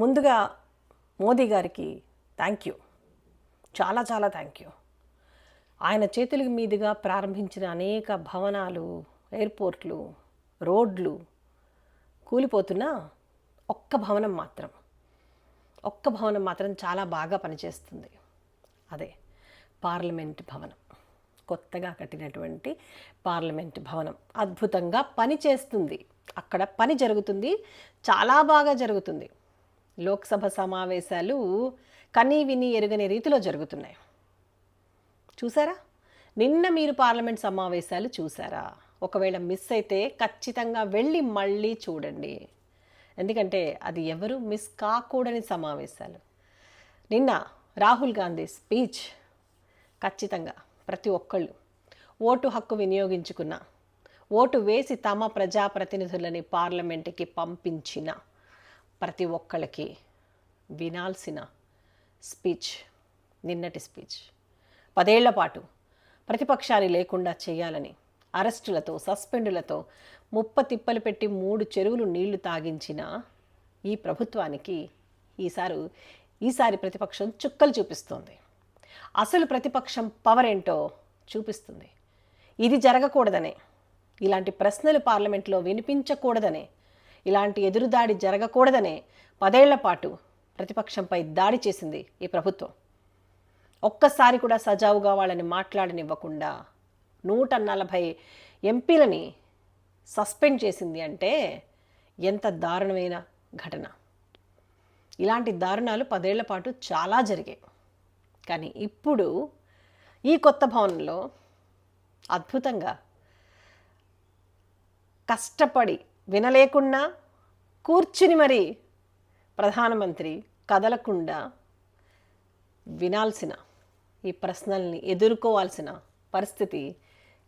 ముందుగా మోదీ గారికి thank you చాలా చాలా థ్యాంక్ యూ ఆయన చేతుల మీదుగా ప్రారంభించిన అనేక భవనాలు ఎయిర్పోర్ట్లు రోడ్లు కూలిపోతున్నా ఒక్క భవనం మాత్రం. ఒక్క భవనం మాత్రం చాలా బాగా పనిచేస్తుంది. అదే పార్లమెంట్ భవనం. కొత్తగా కట్టినటువంటి పార్లమెంట్ భవనం. అద్భుతంగా పని చేస్తుంది అక్కడ పని జరుగుతుంది. చాలా బాగా జరుగుతుంది. లోక్సభ సమావేశాలు కనీ విని ఎరుగని రీతిలో జరుగుతున్నాయి. చూసారా? నిన్న మీరు పార్లమెంట్ సమావేశాలు చూసారా? ఒకవేళ మిస్ అయితే ఖచ్చితంగా వెళ్ళి మళ్ళీ చూడండి. ఎందుకంటే అది ఎవరు? మిస్ కాకూడని సమావేశాలు. నిన్న రాహుల్ గాంధీ స్పీచ్ ఖచ్చితంగా ప్రతి ఒక్కళ్ళు ఓటు హక్కు వినియోగించుకున్న ఓటు వేసి తమ ప్రజాప్రతినిధులని పార్లమెంటుకి పంపించిన ప్రతి ఒక్కళ్ళకి వినాల్సిన స్పీచ్ నిన్నటి స్పీచ్. పదేళ్ళ పాటు ప్రతిపక్షాన్ని లేకుండా చేయాలని అరెస్టులతో సస్పెండులతో ముప్ప తిప్పలు పెట్టి మూడు చెరువులు నీళ్ళు తాగించిన ఈ ప్రభుత్వానికి ఈసారి ఈసారి ప్రతిపక్షం చుక్కలు చూపిస్తోంది. అసలు ప్రతిపక్షం పవర్ ఏంటో చూపిస్తుంది. ఇది జరగకూడదనే ఇలాంటి ప్రశ్నలు పార్లమెంట్లో వినిపించకూడదనే ఇలాంటి ఎదురుదాడి జరగకూడదనే పదేళ్ళ పాటు ప్రతిపక్షంపై దాడి చేసింది ఈ ప్రభుత్వం. ఒక్కసారి కూడా సజావుగా వాళ్ళని మాట్లాడనివ్వకుండా నూట నలభై ఎంపీలని సస్పెండ్ చేసింది అంటే ఎంత దారుణమైన ఘటన. ఇలాంటి దారుణాలు పదేళ్ళ పాటు చాలా జరిగాయి. కానీ ఇప్పుడు ఈ కొత్త భవనంలో అద్భుతంగా కష్టపడి వినలేకుండా కూర్చుని మరి ప్రధానమంత్రి కదలకుండా వినాల్సిన ఈ ప్రశ్నల్ని ఎదుర్కోవాల్సిన పరిస్థితి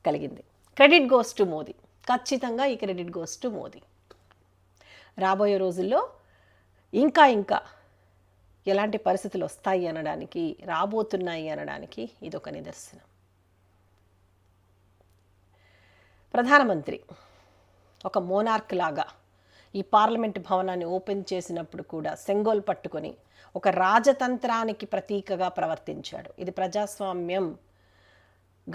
కలిగింది. Credit goes to Modi. ఖచ్చితంగా ఈ క్రెడిట్ గోస్ టు మోదీ. రాబోయే రోజుల్లో ఇంకా ఇంకా ఎలాంటి పరిస్థితులు వస్తాయి అనడానికి రాబోతున్నాయి అనడానికి ఇదొక నిదర్శనం. ప్రధానమంత్రి ఒక మోనార్క్ లాగా ఈ పార్లమెంట్ భవనాన్ని ఓపెన్ చేసినప్పుడు కూడా సెంగోల్ పట్టుకొని ఒక రాజతంత్రానికి ప్రతీకగా ప్రవర్తించాడు. ఇది ప్రజాస్వామ్యం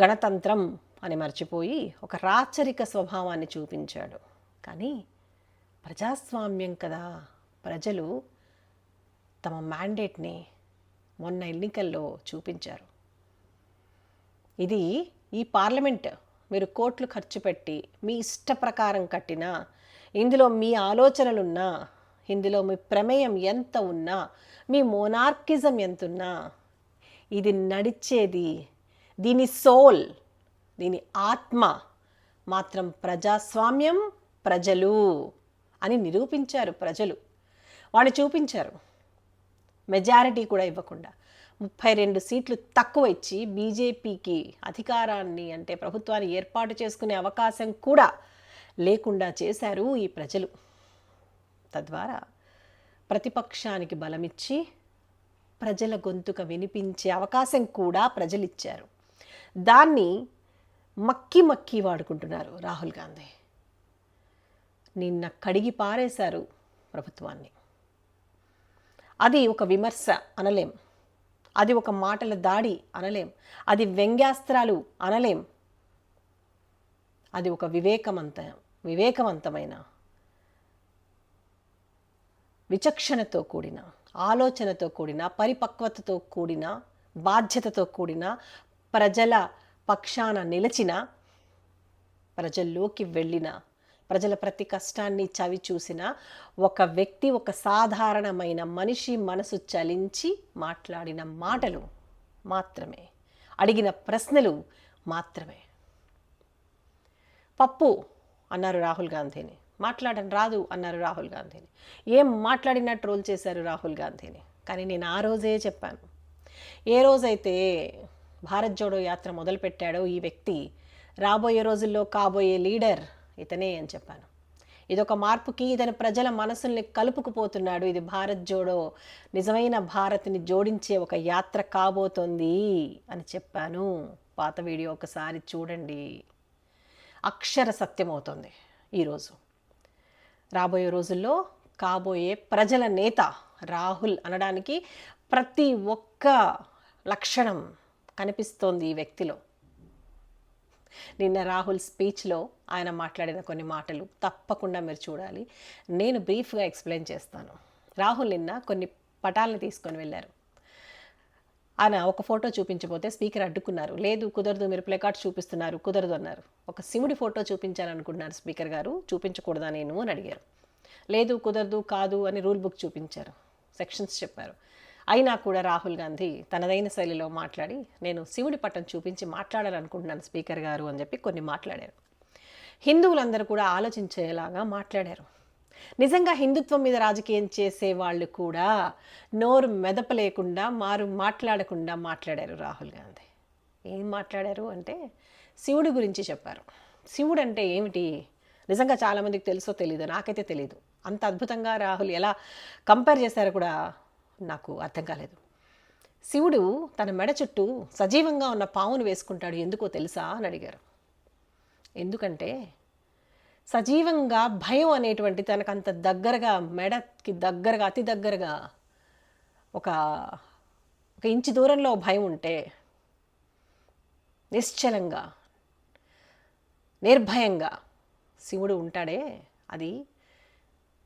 గణతంత్రం అని మర్చిపోయి ఒక రాచరిక స్వభావాన్ని చూపించాడు. కానీ ప్రజాస్వామ్యం కదా. ప్రజలు తమ మ్యాండేట్ని మొన్న ఎన్నికల్లో చూపించారు. ఇది ఈ పార్లమెంట్ మీరు కోట్లు ఖర్చు పెట్టి మీ ఇష్ట ప్రకారం కట్టినా ఇందులో మీ ఆలోచనలున్నా ఇందులో మీ ప్రమేయం ఎంత ఉన్నా మీ మోనార్కిజం ఎంత ఉన్నా ఇది నడిచేది దీని సోల్ దీని ఆత్మ మాత్రం ప్రజాస్వామ్యం ప్రజలు అని నిరూపించారు ప్రజలు. వాళ్ళు చూపించారు. మెజారిటీ కూడా ఇవ్వకుండా. ముప్పై రెండు సీట్లు తక్కువ ఇచ్చి బీజేపీకి అధికారాన్ని అంటే ప్రభుత్వాన్ని ఏర్పాటు చేసుకునే అవకాశం కూడా లేకుండా చేశారు ఈ ప్రజలు. తద్వారా ప్రతిపక్షానికి బలమిచ్చి ప్రజల గొంతుక వినిపించే అవకాశం కూడా ప్రజలిచ్చారు. దాన్ని మక్కి మక్కి వాడుకుంటున్నారు రాహుల్ గాంధీ. నిన్న కడిగి పారేశారు ప్రభుత్వాన్ని. అది ఒక విమర్శ అనలేం. అది ఒక మాటల దాడి అనలేం. అది వ్యంగ్యాస్త్రాలు అనలేం. అది ఒక వివేకవంత వివేకవంతమైన విచక్షణతో కూడిన ఆలోచనతో కూడిన పరిపక్వతతో కూడిన బాధ్యతతో కూడిన ప్రజల పక్షాన నిలిచిన ప్రజల్లోకి వెళ్ళిన ప్రజల ప్రతి కష్టాన్ని చవి చూసిన ఒక వ్యక్తి ఒక సాధారణమైన మనిషి మనసు చలించి మాట్లాడిన మాటలు మాత్రమే. అడిగిన ప్రశ్నలు మాత్రమే. పప్పు అన్నారు రాహుల్ గాంధీని. మాట్లాడని రాదు అన్నారు రాహుల్ గాంధీని. ఏం మాట్లాడినా ట్రోల్ చేశారు రాహుల్ గాంధీని? కానీ నేను ఆ రోజే చెప్పాను. ఏ రోజైతే భారత్ జోడో యాత్ర మొదలుపెట్టాడో ఈ వ్యక్తి రాబోయే రోజుల్లో కాబోయే లీడర్ ఇతనే అని చెప్పాను. ఇదొక మార్పుకి ఇతని ప్రజల మనసుల్ని కలుపుకుపోతున్నాడు. ఇది భారత్ జోడో నిజమైన భారత్ని జోడించే ఒక యాత్ర కాబోతోంది అని చెప్పాను. పాత వీడియో ఒకసారి చూడండి. అక్షర సత్యమవుతుంది ఈరోజు. రాబోయే రోజుల్లో కాబోయే ప్రజల నేత రాహుల్ అనడానికి ప్రతి ఒక్క లక్షణం కనిపిస్తోంది ఈ వ్యక్తిలో. నిన్న రాహుల్ స్పీచ్లో ఆయన మాట్లాడిన కొన్ని మాటలు తప్పకుండా మీరు చూడాలి. నేను బ్రీఫ్గా ఎక్స్ప్లెయిన్ చేస్తాను. రాహుల్ నిన్న కొన్ని పటాలను తీసుకొని వెళ్ళారు. ఆయన ఒక ఫోటో చూపించబోతే స్పీకర్ అడ్డుకున్నారు. లేదు కుదరదు మీరు ప్లేకార్డ్ చూపిస్తున్నారు కుదరదు అన్నారు. ఒక శివుడి ఫోటో చూపించాలనుకుంటున్నారు స్పీకర్ గారు. చూపించకూడదా నేను అని అడిగారు. లేదు కుదరదు కాదు అని రూల్ బుక్ చూపించారు. సెక్షన్స్ చెప్పారు. అయినా కూడా రాహుల్ గాంధీ తనదైన శైలిలో మాట్లాడి నేను శివుడి పట్టం చూపించి మాట్లాడాలనుకుంటున్నాను స్పీకర్ గారు అని చెప్పి కొన్ని మాట్లాడారు. హిందువులందరూ కూడా ఆలోచించేలాగా మాట్లాడారు. నిజంగా హిందుత్వం మీద రాజకీయం చేసే వాళ్ళు కూడా నోరు మెదపలేకుండా మారు మాట్లాడకుండా మాట్లాడారు రాహుల్ గాంధీ. ఏం మాట్లాడారు అంటే శివుడి గురించి చెప్పారు. శివుడు అంటే ఏమిటి? నిజంగా చాలామందికి తెలుసో తెలీదు? నాకైతే తెలీదు. అంత అద్భుతంగా రాహుల్ ఎలా కంపేర్ చేశారో కూడా నాకు అర్థం కాలేదు. శివుడు తన మెడ చుట్టూ సజీవంగా ఉన్న పావును వేసుకుంటాడు ఎందుకో తెలుసా అని అడిగారు. ఎందుకంటే సజీవంగా భయం అనేటువంటి తనకు అంత దగ్గరగా మెడకి దగ్గరగా అతి దగ్గరగా ఒక ఒక ఇంచు దూరంలో భయం ఉంటే నిశ్చలంగా నిర్భయంగా శివుడు ఉంటాడే. అది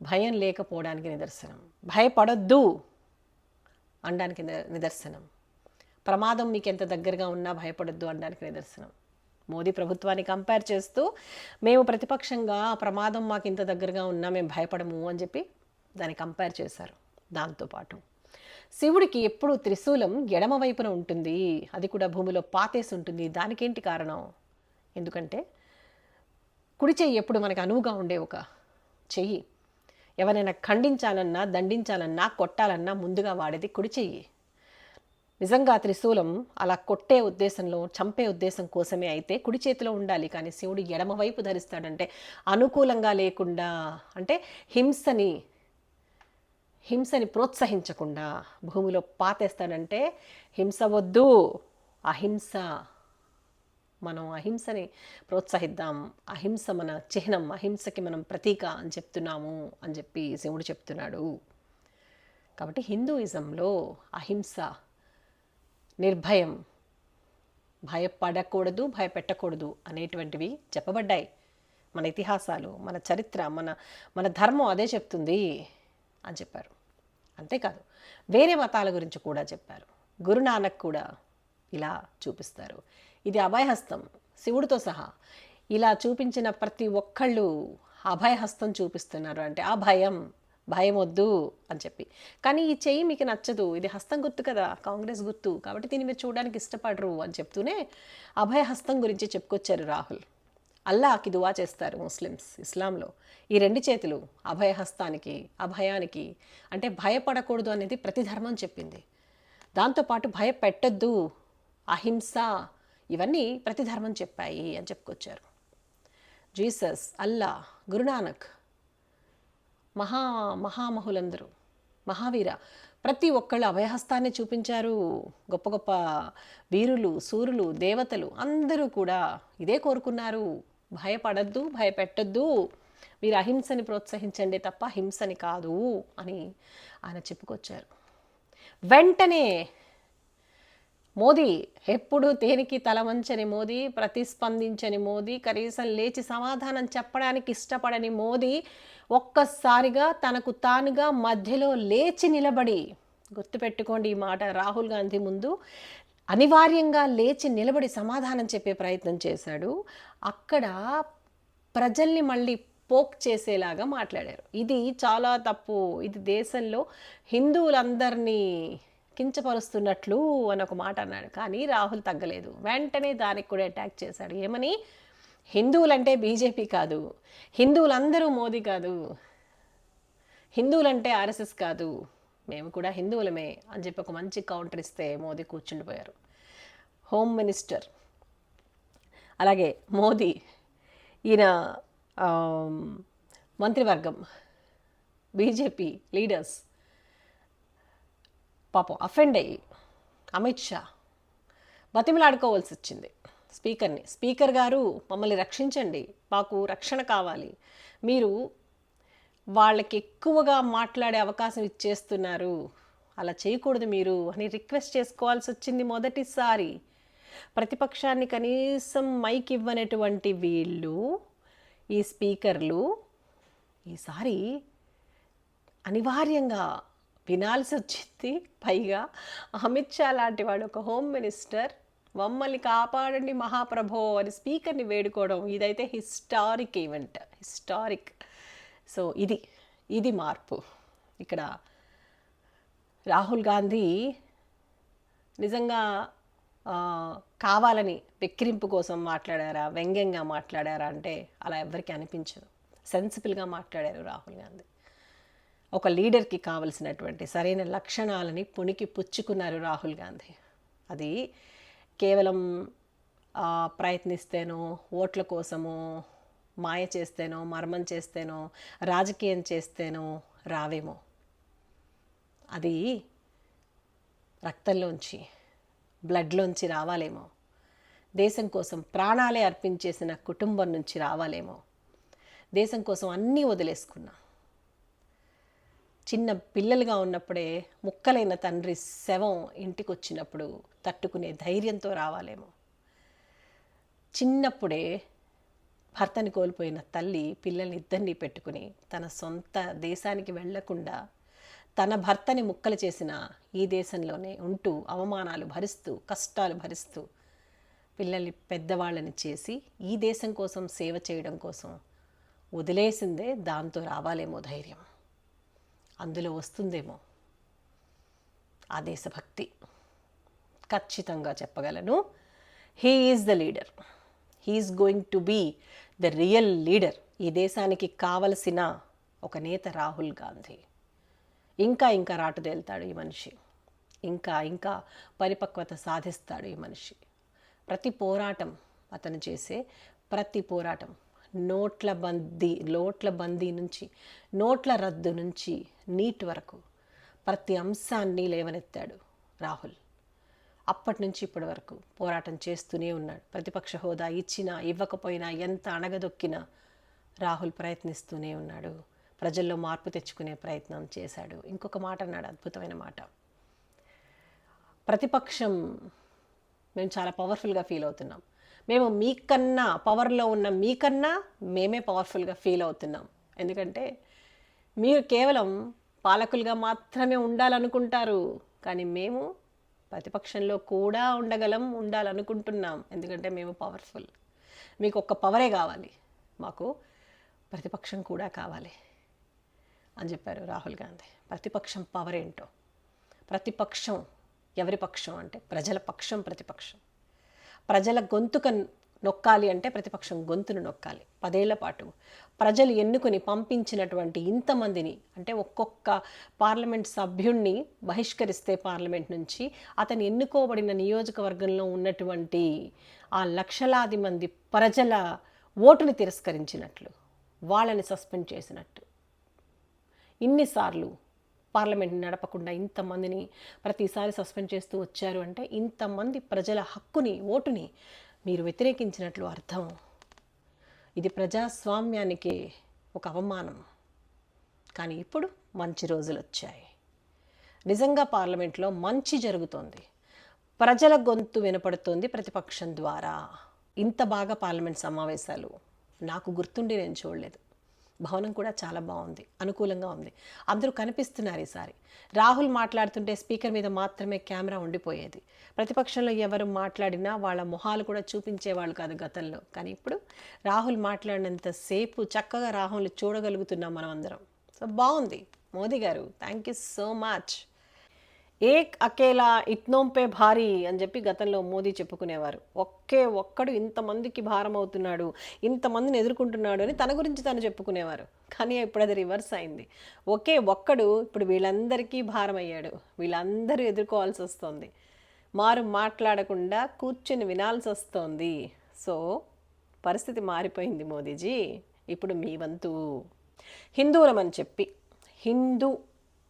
భయం లేకపోవడానికి నిదర్శనం. భయపడొద్దు. అనడానికి నిదర్శనం. ప్రమాదం మీకు ఎంత దగ్గరగా ఉన్నా భయపడొద్దు అనడానికి నిదర్శనం. మోదీ ప్రభుత్వాన్ని కంపేర్ చేస్తూ మేము ప్రతిపక్షంగా ప్రమాదం మాకు ఇంత దగ్గరగా ఉన్నా మేము భయపడము అని చెప్పి దాన్ని కంపేర్ చేశారు దాంతోపాటు శివుడికి ఎప్పుడు త్రిశూలం ఎడమ వైపున ఉంటుంది. అది కూడా భూమిలో పాతేసి ఉంటుంది. దానికేంటి కారణం? ఎందుకంటే కుడి చెయ్యి ఎప్పుడు మనకు అనువుగా ఉండే ఒక చెయ్యి ఎవరైనా ఖండించాలన్నా దండించాలన్నా కొట్టాలన్నా ముందుగా వాడేది కుడి చెయ్యి. నిజంగా త్రిశూలం అలా కొట్టే ఉద్దేశంలో చంపే ఉద్దేశం కోసమే అయితే కుడి చేతిలో ఉండాలి. కానీ శివుడు ఎడమవైపు ధరిస్తాడంటే అనుకూలంగా లేకుండా అంటే హింసని హింసని ప్రోత్సహించకుండా భూమిలో పాతేస్తాడంటే హింస వద్దు అహింస. మనం అహింసని ప్రోత్సహిద్దాం. అహింస మన చిహ్నం అహింసకి మనం ప్రతీక అని చెప్తున్నాము అని చెప్పి శివుడు చెప్తున్నాడు. కాబట్టి హిందూయిజంలో అహింస నిర్భయం భయపడకూడదు భయపెట్టకూడదు అనేటువంటివి చెప్పబడ్డాయి. మన ఇతిహాసాలు మన చరిత్ర మన మన ధర్మం అదే చెప్తుంది అని చెప్పారు. అంతేకాదు వేరే మతాల గురించి కూడా చెప్పారు. గురునానక్ కూడా ఇలా చూపిస్తారు. ఇది అభయహస్తం. శివుడితో సహా. ఇలా చూపించిన ప్రతి ఒక్కళ్ళు అభయహస్తం చూపిస్తున్నారు అంటే ఆ భయం భయం వద్దు అని చెప్పి. కానీ ఈ చెయ్యి మీకు నచ్చదు. ఇది హస్తం గుర్తు కదా కాంగ్రెస్ గుర్తు. కాబట్టి దీన్ని మీరు చూడడానికి ఇష్టపడరు అని చెప్తూనే అభయహస్తం గురించి చెప్పుకొచ్చారు రాహుల్. అల్లాకి దువా చేస్తారు ముస్లిమ్స్ ఇస్లాంలో. ఈ రెండు చేతులు అభయహస్తానికి అభయానికి అంటే భయపడకూడదు అనేది ప్రతి ధర్మం చెప్పింది. దాంతోపాటు భయపెట్టద్దు. అహింస ఇవన్నీ ప్రతి ధర్మం చెప్పాయి అని చెప్పుకొచ్చారు. జీసస్ అల్లా గురునానక్ మహా మహామహులందరూ మహావీర ప్రతి ఒక్కళ్ళు అభయహస్తాన్ని చూపించారు. గొప్ప గొప్ప వీరులు సూరులు దేవతలు అందరూ కూడా ఇదే కోరుకున్నారు. భయపడద్దు భయపెట్టద్దు. మీరు అహింసని ప్రోత్సహించండి తప్ప హింసని కాదు అని ఆయన చెప్పుకొచ్చారు. వెంటనే మోదీ ఎప్పుడు దేనికి తలవంచని మోదీ ప్రతిస్పందించని మోదీ కనీసం లేచి సమాధానం చెప్పడానికి ఇష్టపడని మోదీ ఒక్కసారిగా తనకు తానుగా మధ్యలో లేచి నిలబడి గుర్తుపెట్టుకోండి ఈ మాట రాహుల్ గాంధీ ముందు అనివార్యంగా లేచి నిలబడి సమాధానం చెప్పే ప్రయత్నం చేశాడు. అక్కడ ప్రజల్ని మళ్ళీ పోక్ చేసేలాగా మాట్లాడారు. ఇది చాలా తప్పు. ఇది దేశంలో హిందువులందరినీ కించపరుస్తున్నట్లు అని ఒక మాట అన్నాడు. కానీ రాహుల్ తగ్గలేదు. వెంటనే దానికి కూడా అటాక్ చేశాడు. ఏమని? హిందువులంటే బీజేపీ కాదు. హిందువులందరూ మోదీ కాదు. హిందువులంటే ఆర్ఎస్ఎస్ కాదు. మేము కూడా హిందువులమే అని చెప్పి ఒక మంచి కౌంటర్ ఇస్తే మోదీ కూర్చుండిపోయారు. హోమ్ మినిస్టర్ అలాగే మోదీ ఈయన మంత్రివర్గం బీజేపీ లీడర్స్ పాపం అఫెండ్ అయ్యి అమిత్ షా బతిమలాడుకోవాల్సి వచ్చింది స్పీకర్ని స్పీకర్ గారు మమ్మల్ని రక్షించండి మాకు రక్షణ కావాలి. మీరు వాళ్ళకి ఎక్కువగా మాట్లాడే అవకాశం ఇచ్చేస్తున్నారు. అలా చేయకూడదు మీరు అని రిక్వెస్ట్ చేసుకోవాల్సి వచ్చింది మొదటిసారి. ప్రతిపక్షాన్ని కనీసం మైక్ ఇవ్వనటువంటి వీళ్ళు ఈ స్పీకర్లు ఈసారి అనివార్యంగా వినాల్సి వచ్చింది. పైగా అమిత్ షా లాంటి వాడు ఒక హోమ్ మినిస్టర్. మమ్మల్ని కాపాడండి మహాప్రభో అని స్పీకర్ని వేడుకోవడం ఇదైతే హిస్టారిక్ ఈవెంట్ హిస్టారిక్. సో ఇది ఇది మార్పు. ఇక్కడ రాహుల్ గాంధీ నిజంగా కావాలని వెక్కిరింపు కోసం మాట్లాడారా వ్యంగ్యంగా మాట్లాడారా అంటే అలా ఎవరికి అనిపించదు. సెన్సిబుల్గా మాట్లాడారు రాహుల్ గాంధీ. ఒక లీడర్కి కావలసినటువంటి సరైన లక్షణాలని పుణికి పుచ్చుకున్నారు రాహుల్ గాంధీ. అది కేవలం ప్రయత్నిస్తేనో ఓట్ల కోసమో మాయ చేస్తేనో మర్మం చేస్తేనో రాజకీయం చేస్తేనో రావేమో. అది రక్తంలోంచి బ్లడ్లోంచి రావాలేమో. దేశం కోసం ప్రాణాలే అర్పించేసిన కుటుంబం నుంచి రావాలేమో. దేశం కోసం అన్నీ వదిలేసుకున్నా. చిన్న పిల్లలుగా ఉన్నప్పుడే ముక్కలైన తండ్రి శవం ఇంటికి వచ్చినప్పుడు తట్టుకునే ధైర్యంతో రావాలేమో. చిన్నప్పుడే భర్తని కోల్పోయిన తల్లి పిల్లల్ని ఇద్దరిని పెట్టుకుని తన సొంత దేశానికి వెళ్ళకుండా తన భర్తని ముక్కలు చేసిన ఈ దేశంలోనే ఉంటూ అవమానాలు భరిస్తూ కష్టాలు భరిస్తూ పిల్లల్ని పెద్దవాళ్ళని చేసి ఈ దేశం కోసం సేవ చేయడం కోసం వదిలేసిందే దాంతో రావాలేమో ధైర్యం. అందులో వస్తుందేమో. ఆ దేశభక్తి. ఖచ్చితంగా చెప్పగలను. He is the leader he's going to be the real leader ఈ దేశానికి కావలసిన ఒక నేత రాహుల్ గాంధీ. ఇంకా ఇంకా రాటుదేల్తాడు ఈ మనిషి. ఇంకా ఇంకా పరిపక్వత సాధిస్తాడు ఈ మనిషి. ప్రతి పోరాటం అతను చేసే ప్రతి పోరాటం నోట్ల బందీ నోట్ల బందీ నుంచి నోట్ల రద్దు నుంచి నీట్ వరకు ప్రతి అంశాన్ని లేవనెత్తాడు రాహుల్. అప్పటి నుంచి ఇప్పటి వరకు పోరాటం చేస్తూనే ఉన్నాడు. ప్రతిపక్ష హోదా ఇచ్చినా ఇవ్వకపోయినా ఎంత అణగదొక్కినా రాహుల్ ప్రయత్నిస్తూనే ఉన్నాడు. ప్రజల్లో మార్పు తెచ్చుకునే ప్రయత్నం చేశాడు. ఇంకొక మాట అన్నాడు అద్భుతమైన మాట. ప్రతిపక్షం మేము చాలా పవర్ఫుల్గా ఫీల్ అవుతున్నాం. మేము మీకన్నా పవర్లో ఉన్న మీకన్నా మేమే పవర్ఫుల్గా ఫీల్ అవుతున్నాం. ఎందుకంటే మీరు కేవలం పాలకులుగా మాత్రమే ఉండాలనుకుంటారు కానీ మేము ప్రతిపక్షంలో కూడా ఉండగలం ఉండాలనుకుంటున్నాం. ఎందుకంటే మేము పవర్ఫుల్ మీకు ఒక్క పవరే కావాలి. మాకు ప్రతిపక్షం కూడా కావాలి అని చెప్పారు రాహుల్ గాంధీ. ప్రతిపక్షం పవర్ ఏంటో? ప్రతిపక్షం ఎవరి పక్షం అంటే ప్రజల పక్షం ప్రతిపక్షం. ప్రజల గొంతుక నొక్కాలి అంటే ప్రతిపక్షం గొంతును నొక్కాలి. పదేళ్ళ పాటు ప్రజలు ఎన్నుకొని పంపించినటువంటి ఇంతమందిని అంటే ఒక్కొక్క పార్లమెంట్ సభ్యుణ్ణి బహిష్కరిస్తే పార్లమెంట్ నుంచి అతను ఎన్నుకోబడిన నియోజకవర్గంలో ఉన్నటువంటి ఆ లక్షలాది మంది ప్రజల ఓటుని తిరస్కరించినట్లు వాళ్ళని సస్పెండ్ చేసినట్టు. ఇన్నిసార్లు పార్లమెంట్ నడపకుండా ఇంతమందిని ప్రతిసారి సస్పెండ్ చేస్తూ వచ్చారు అంటే ఇంతమంది ప్రజల హక్కుని ఓటుని మీరు వ్యతిరేకించినట్లు అర్థం. ఇది ప్రజాస్వామ్యానికి ఒక అవమానం. కానీ ఇప్పుడు మంచి రోజులు వచ్చాయి నిజంగా పార్లమెంట్లో మంచి జరుగుతోంది. ప్రజల గొంతు వినపడుతోంది ప్రతిపక్షం ద్వారా. ఇంత బాగా పార్లమెంట్ సమావేశాలు. నాకు గుర్తుండి నేను చూడలేదు. భవనం కూడా చాలా బాగుంది అనుకూలంగా ఉంది. అందరూ కనిపిస్తున్నారు ఈసారి. రాహుల్ మాట్లాడుతుంటే స్పీకర్ మీద మాత్రమే కెమెరా ఉండిపోయేది. ప్రతిపక్షంలో ఎవరు మాట్లాడినా వాళ్ళ మొహాలు కూడా చూపించేవాళ్ళు కాదు గతంలో. కానీ ఇప్పుడు రాహుల్ మాట్లాడినంతసేపు చక్కగా రాహుల్ చూడగలుగుతున్నాం మనం అందరం సో బాగుంది. Modi garu thank you so much ఏక్ అకేలా ఇట్నోంపే భారీ అని చెప్పి గతంలో మోదీ చెప్పుకునేవారు. ఒకే ఒక్కడు ఇంతమందికి భారం అవుతున్నాడు ఇంతమందిని ఎదుర్కొంటున్నాడు అని తన గురించి తను చెప్పుకునేవారు. కానీ ఇప్పుడు అది రివర్స్ అయింది. ఒకే ఒక్కడు ఇప్పుడు వీళ్ళందరికీ భారం అయ్యాడు వీళ్ళందరూ ఎదుర్కోవాల్సి వస్తుంది. మారు మాట్లాడకుండా కూర్చొని వినాల్సి వస్తోంది. సో పరిస్థితి మారిపోయింది మోదీజీ. ఇప్పుడు మీ వంతు. హిందువులమని చెప్పి. హిందూ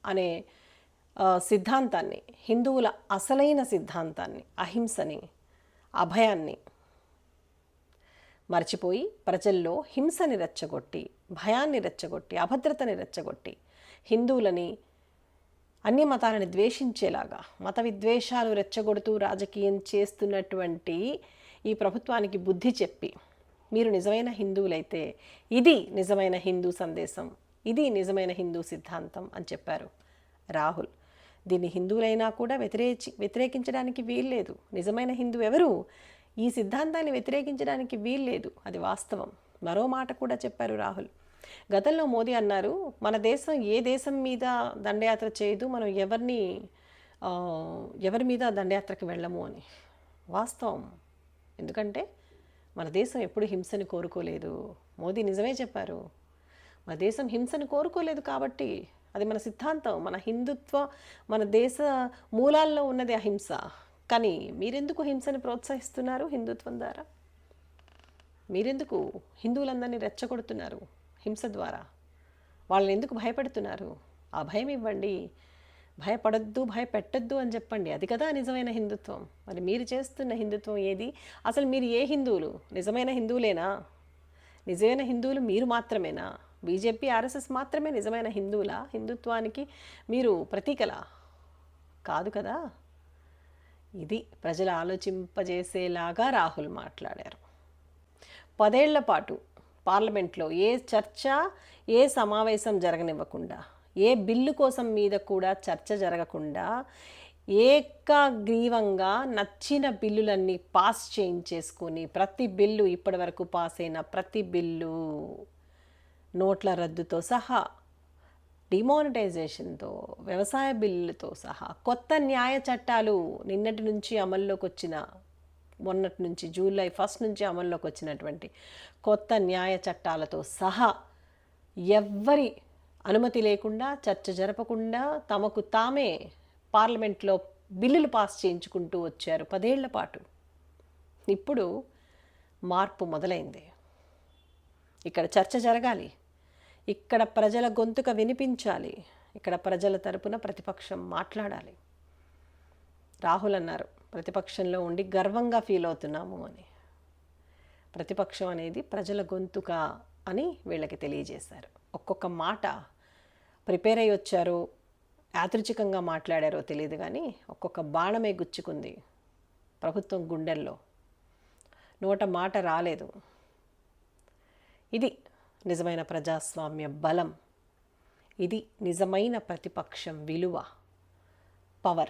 అనే సిద్ధాంతాన్ని హిందువుల అసలైన సిద్ధాంతాన్ని అహింసని అభయాన్ని మర్చిపోయి ప్రజల్లో హింసని రెచ్చగొట్టి భయాన్ని రెచ్చగొట్టి అభద్రతని రెచ్చగొట్టి హిందువులని అన్ని మతాలని ద్వేషించేలాగా మత విద్వేషాలు రెచ్చగొడుతూ రాజకీయం చేస్తున్నటువంటి ఈ ప్రభుత్వానికి బుద్ధి చెప్పి మీరు నిజమైన హిందువులైతే ఇది నిజమైన హిందూ సందేశం ఇది నిజమైన హిందూ సిద్ధాంతం అని చెప్పారు రాహుల్. దీన్ని హిందువులైనా కూడా వ్యతిరేచి వ్యతిరేకించడానికి వీల్లేదు. నిజమైన హిందూ ఎవరు? ఈ సిద్ధాంతాన్ని వ్యతిరేకించడానికి వీల్లేదు. అది వాస్తవం. మరో మాట కూడా చెప్పారు రాహుల్. గతంలో మోదీ అన్నారు మన దేశం ఏ దేశం మీద దండయాత్ర చేయదు మనం ఎవరిని ఎవరి మీద దండయాత్రకు వెళ్ళము అని. వాస్తవం. ఎందుకంటే మన దేశం ఎప్పుడు హింసని కోరుకోలేదు. మోదీ నిజమే చెప్పారు. మన దేశం హింసను కోరుకోలేదు కాబట్టి అది మన సిద్ధాంతం మన హిందుత్వ మన దేశ మూలాల్లో ఉన్నది అహింస. కానీ మీరెందుకు హింసని ప్రోత్సహిస్తున్నారు హిందుత్వం ద్వారా? మీరెందుకు హిందువులందరినీ రెచ్చగొడుతున్నారు హింస ద్వారా? వాళ్ళని ఎందుకు భయపెడుతున్నారు? ఆ భయం ఇవ్వండి. భయపడొద్దు భయపెట్టొద్దు అని చెప్పండి. అది కదా నిజమైన హిందుత్వం. మరి మీరు చేస్తున్న హిందుత్వం ఏది? అసలు మీరు ఏ హిందువులు? నిజమైన హిందువులేనా? నిజమైన హిందువులు మీరు మాత్రమేనా? బీజేపీ ఆర్ఎస్ఎస్ మాత్రమే నిజమైన హిందువుల? హిందుత్వానికి మీరు ప్రతీకల? కాదు కదా? ఇది ప్రజలు ఆలోచింపజేసేలాగా రాహుల్ మాట్లాడారు. పదేళ్ళ పాటు పార్లమెంట్లో ఏ చర్చ ఏ సమావేశం జరగనివ్వకుండా ఏ బిల్లు కోసం మీద కూడా చర్చ జరగకుండా ఏకగ్రీవంగా నచ్చిన బిల్లులన్నీ పాస్ చేయించేసుకొని ప్రతి బిల్లు ఇప్పటివరకు పాస్ అయిన ప్రతి బిల్లు నోట్ల రద్దుతో సహా డిమానిటైజేషన్తో వ్యవసాయ బిల్లుతో సహా కొత్త న్యాయ చట్టాలు నిన్నటి నుంచి అమల్లోకి వచ్చిన మొన్నటి నుంచి జూలై ఫస్ట్ నుంచి అమల్లోకి వచ్చినటువంటి కొత్త న్యాయ చట్టాలతో సహా ఎవ్వరి అనుమతి లేకుండా చర్చ జరపకుండా తమకు తామే పార్లమెంట్లో బిల్లులు పాస్ చేయించుకుంటూ వచ్చారు పదేళ్ళ పాటు. ఇప్పుడు మార్పు మొదలైంది. ఇక్కడ చర్చ జరగాలి. ఇక్కడ ప్రజల గొంతుక వినిపించాలి. ఇక్కడ ప్రజల తరపున ప్రతిపక్షం మాట్లాడాలి. రాహుల్ అన్నారు ప్రతిపక్షంలో ఉండి గర్వంగా ఫీల్ అవుతున్నాము అని. ప్రతిపక్షం అనేది ప్రజల గొంతుక అని వీళ్ళకి తెలియజేశారు. ఒక్కొక్క మాట ప్రిపేర్ అయ్యి వచ్చారో యాదృచ్ఛికంగా మాట్లాడారో తెలియదు కానీ ఒక్కొక్క బాణమే గుచ్చుకుంది ప్రభుత్వం గుండెల్లో. నోట మాట రాలేదు. ఇది నిజమైన ప్రజాస్వామ్య బలం. ఇది నిజమైన ప్రతిపక్షం విలువ. పవర్.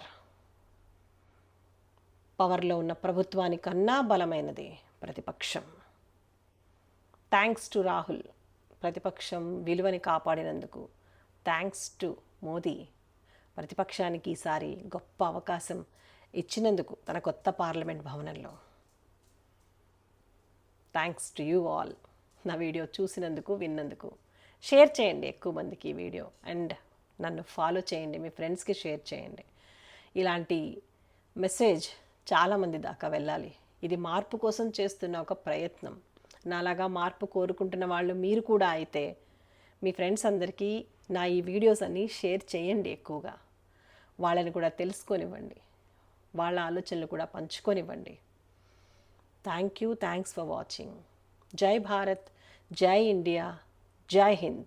పవర్లో ఉన్న ప్రభుత్వానికన్నా బలమైనది ప్రతిపక్షం. Thanks to Rahul. ప్రతిపక్షం విలువని కాపాడినందుకు థ్యాంక్స్ టు మోదీ. ప్రతిపక్షానికి ఈసారి గొప్ప అవకాశం ఇచ్చినందుకు తన కొత్త పార్లమెంట్ భవనంలో. Thanks to you all. నా వీడియో చూసినందుకు విన్నందుకు. షేర్ చేయండి ఎక్కువ మందికి ఈ వీడియో. అండ్ నన్ను ఫాలో చేయండి మీ ఫ్రెండ్స్కి షేర్ చేయండి. ఇలాంటి మెసేజ్ చాలామంది దాకా వెళ్ళాలి. ఇది మార్పు కోసం చేస్తున్న ఒక ప్రయత్నం. నాలాగా మార్పు కోరుకుంటున్న వాళ్ళు మీరు కూడా అయితే మీ ఫ్రెండ్స్ అందరికీ నా ఈ వీడియోస్ అన్నీ షేర్ చేయండి ఎక్కువగా. వాళ్ళని కూడా తెలుసుకొనివ్వండి. వాళ్ళ ఆలోచనలు కూడా పంచుకొనివ్వండి. Thank you thanks for watching जय भारत जय इंडिया जय हिंद।